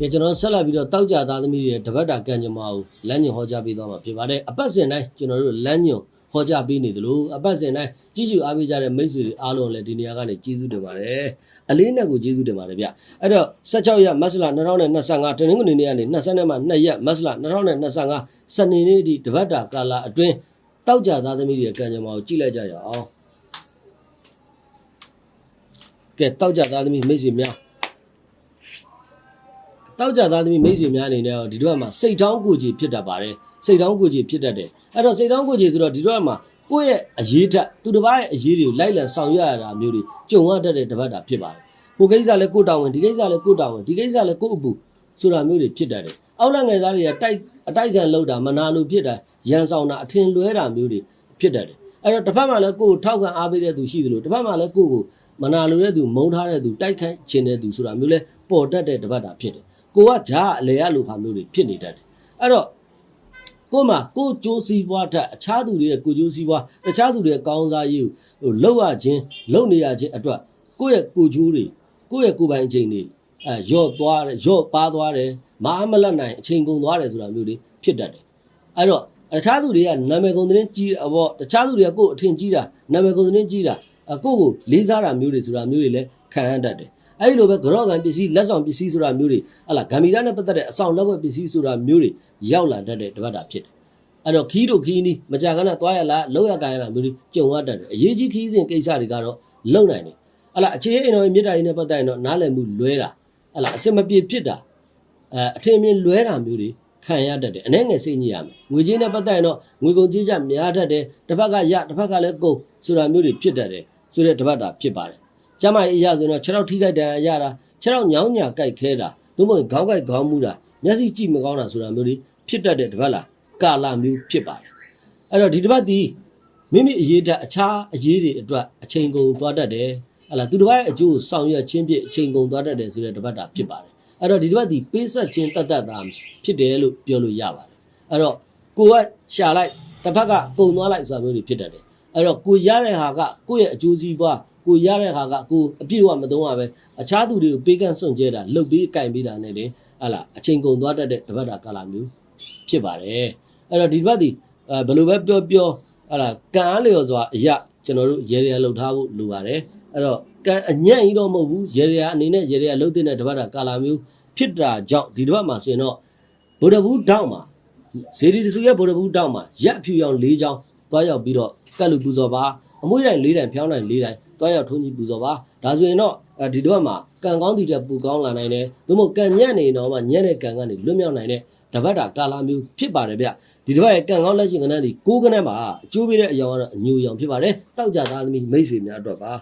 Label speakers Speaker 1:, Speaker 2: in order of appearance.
Speaker 1: ကဲကျွန်တော်ဆက်လက်ပြီးတော့တောက်ကြသားသမီးတွေတပတ်တာကံကြမ္မာကိုလမ်းညွန်ဟောကြားပေးသွားမှာဖြစ်ပါတယ်အပတ်စဉ်တိုင်းကျွန်တော်တို့လမ်းညွန်ဟောကြားပေးနေသလိုအပတ်စဉ်တိုင်းကြည့်ကြအားပေးကြတဲ့မိတ်ဆွေတွေအားလုံးလည်းဒီနေရာကနေကျေးဇူးတင်ပါတယ်အလေးနဲ့ကိုကျေးဇူးတင်ပါတယ်ဗျအဲ့တော့16ရက်မတ်လ2025တနင်္ဂနွေနေ့ကနေ20မှ2ရက်မတ်လ2025စနေနေ့ဒီတပတ်တာကာလအတွင်းတောက်ကြသားသမီးတွေကံကြမ္မာကိုကြည့်လိုက်ကြရအောင်ကဲတောက်ကြသားသမီးမိတ်ဆွေများ တောက်ကြသားသမီးမိတ်ဆွေများအနေနဲ့တော့ဒီတော့မှာစိတ်ထောင်းကိုကြီးဖြစ်တတ်ပါတယ်စိတ်ထောင်းကိုကြီးဖြစ်တတ်တယ်အဲ့တော့စိတ်ထောင်းကိုကြီးဆိုတော့ဒီတော့မှာကိုယ့်ရဲ့အရေးဓာတ်သူတစ်ပါးရဲ့အရေးတွေကိုလိုက်လံဆောင်ရွက်ရတာမျိုးတွေကြုံရတတ်တဲ့တပတ်တာဖြစ်ပါတယ်ကိုကိစ္စလည်းကိုတာဝန်ဒီကိစ္စလည်းကိုတာဝန်ဒီကိစ္စလည်းကိုအပူဆိုတာမျိုးတွေဖြစ်တတ်တယ်အောက်လငယ်သားတွေကတိုက်အတိုက်ခံလောက်တာမနာလို့ဖြစ်တာရန်ဆောင်တာအထင်လွဲတာမျိုးတွေဖြစ်တတ်တယ်အဲ့တော့တစ်ဖက်မှာလည်းကိုကိုထောက်ခံအားပေးတဲ့သူရှိသလိုတစ်ဖက်မှာလည်းကိုကိုမနာလိုတဲ့သူမုန်းထားတဲ့သူတိုက်ခိုက်ခြင်းတဲ့သူဆိုတာမျိုးလဲပေါ်တတ်တဲ့တပတ်တာဖြစ်တယ် ကိုကဂျားအလေရလိုဟာမျိုးတွေဖြစ်နေတတ်တယ်အဲ့တော့ကိုမှကိုကြိုးစည်းပွားတတ်အခြားသူတွေရဲ့ကိုကြိုးစည်းပွားတခြားသူတွေရဲ့ကောင်းစားရေးကိုဟိုလောက်ရခြင်းလောက်နေရခြင်းအတွက်ကိုယ့်ရဲ့ကိုကြိုးတွေကိုယ့်ရဲ့ကိုယ်ပိုင်အချိန်တွေအဲရော့သွားတယ်ရော့ပါသွားတယ်မအားမလတ်နိုင်အချိန်ကုန်သွားတယ်ဆိုတာမျိုးတွေဖြစ်တတ်တယ်အဲ့တော့တခြားသူတွေကနာမည်ကုန်သတင်းကြီးအပေါ့တခြားသူတွေကကိုယ်အထင်ကြီးတာနာမည်ကုန်သတင်းကြီးတာအကိုယ့်ကိုလေးစားတာမျိုးတွေဆိုတာမျိုးတွေလည်းခံရတတ်တယ် အဲ့ဒီလိုပဲကြော့ကန်ပစ္စည်းလက်ဆောင်ပစ္စည်းဆိုတာမျိုးတွေဟလာဂမ်မီလာနဲ့ပတ်သက်တဲ့အဆောင်လက်ဝက်ပစ္စည်းဆိုတာမျိုးတွေရောက်လာတတ်တဲ့တပတ်တာဖြစ်တယ်အဲ့တော့ခီးတို့ခီးနီးမကြခဏသွားရလားလောက်ရကန်ရလားမျိုးတွေကြုံရတတ်တယ်အရေးကြီးခီးစဉ်ကိစ္စတွေကတော့လုံနိုင်တယ်ဟလာအခြေအိမ်တော်ရဲ့မြေတားရင်းနဲ့ပတ်သက်ရင်တော့နားလည်မှုလွဲတာဟလာအစင်မပြေဖြစ်တာအဲအထင်မြင်လွဲတာမျိုးတွေခံရတတ်တယ်အနေငယ်စိတ်ညစ်ရမယ်ငွေကြေးနဲ့ပတ်သက်ရင်တော့ငွေကုန်ကြေးကြများတတ်တယ်တစ်ဖက်ကရတစ်ဖက်ကလည်းကုန်ဆိုတာမျိုးတွေဖြစ်တတ်တယ်ဆိုတဲ့တပတ်တာဖြစ်ပါတယ် ကျမကြီးအရာဆိုရင်တော့6ရောက်ထိခိုက်တယ်အရာတာ6ရောက်ညောင်းညာကြိုက်ခဲတာသို့မဟုတ်ခေါင်းကြိုက်ခေါင်းမူတာမျက်စိကြည့်မကောင်းတာဆိုတာမျိုးတွေဖြစ်တတ်တဲ့တပတ်လားကာလာမျိုးဖြစ်ပါတယ်အဲ့တော့ဒီတပတ်ဒီမိမိအရေးတက်အခြားအရေးတွေအတွက်အချိန်ကုန်သွားတတ်တယ်ဟလာသူတစ်ပတ်ရဲ့အကျိုးကိုဆောင်ရွက်ခြင်းဖြင့်အချိန်ကုန်သွားတတ်တယ်ဆိုတဲ့တပတ်တာဖြစ်ပါတယ်အဲ့တော့ဒီတပတ်ဒီပေးဆက်ခြင်းတတ်တတ်တာဖြစ်တယ်လို့ပြောလို့ရပါတယ်အဲ့တော့ကိုကရှာလိုက်တစ်ဖက်ကကုံသွားလိုက်ဆိုတာမျိုးတွေဖြစ်တတ်တယ်အဲ့တော့ကိုရတဲ့ဟာကကိုယ့်ရဲ့အကျိုးစီးပွား ကိုရတဲ့ဟာကကိုအပြည့်အဝမသုံးရပဲအခြားသူတွေကိုပေးကန့်စွန့်ကြဲတာလှုပ်ပြီးကင်ပြီးတာနဲ့လေဟလာအချိန်ကုန်သွားတတ်တဲ့တပတ်တာကာလမျိုးဖြစ်ပါတယ်အဲ့တော့ဒီဘက်ဒီအဲဘယ်လိုပဲပြောပြောဟလာကံအားလျော်စွာအရာကျွန်တော်တို့ရေရလှုပ်ထားဖို့လိုပါတယ်အဲ့တော့ကံအညံ့ကြီးတော့မဟုတ်ဘူးရေရအနေနဲ့ရေရလှုပ်တဲ့တပတ်တာကာလမျိုးဖြစ်တာကြောင့်ဒီတပတ်မှာဆိုရင်တော့ဗုဒ္ဓဘူးတောက်မှာဇေဒီတဆူရဲ့ဗုဒ္ဓဘူးတောက်မှာရက်အဖြူရောင်၄ချောင်းတွားရောက်ပြီးတော့ကတ်လူပူဇော်ပါအမွှေးတိုင်း၄တိုင်းဖျောင်းတိုင်း၄တိုင်း တွားရောက်ထုံးကြီးပူဇော်ပါဒါဆိုရင်တော့အဲဒီတစ်ပတ်မှာကံကောင်းတီတဲ့ပူကောင်းလာနိုင်တယ်သို့မဟုတ်ကံညံ့နေတော့မှညံ့တဲ့ကံကနေလွတ်မြောက်နိုင်တဲ့တပတ်တာကာလာမျိုးဖြစ်ပါတယ်ဗျဒီတစ်ပတ်ရဲ့ကံကောင်းလက်ရှိကဏ္ဍဒီကိုးကဏ္ဍမှာအကျိုးပေးတဲ့အယောင်ကတော့အညူအယောင်ဖြစ်ပါတယ်တောက်ကြသားသမီးမိတ်ဆွေများအတွက်ပါ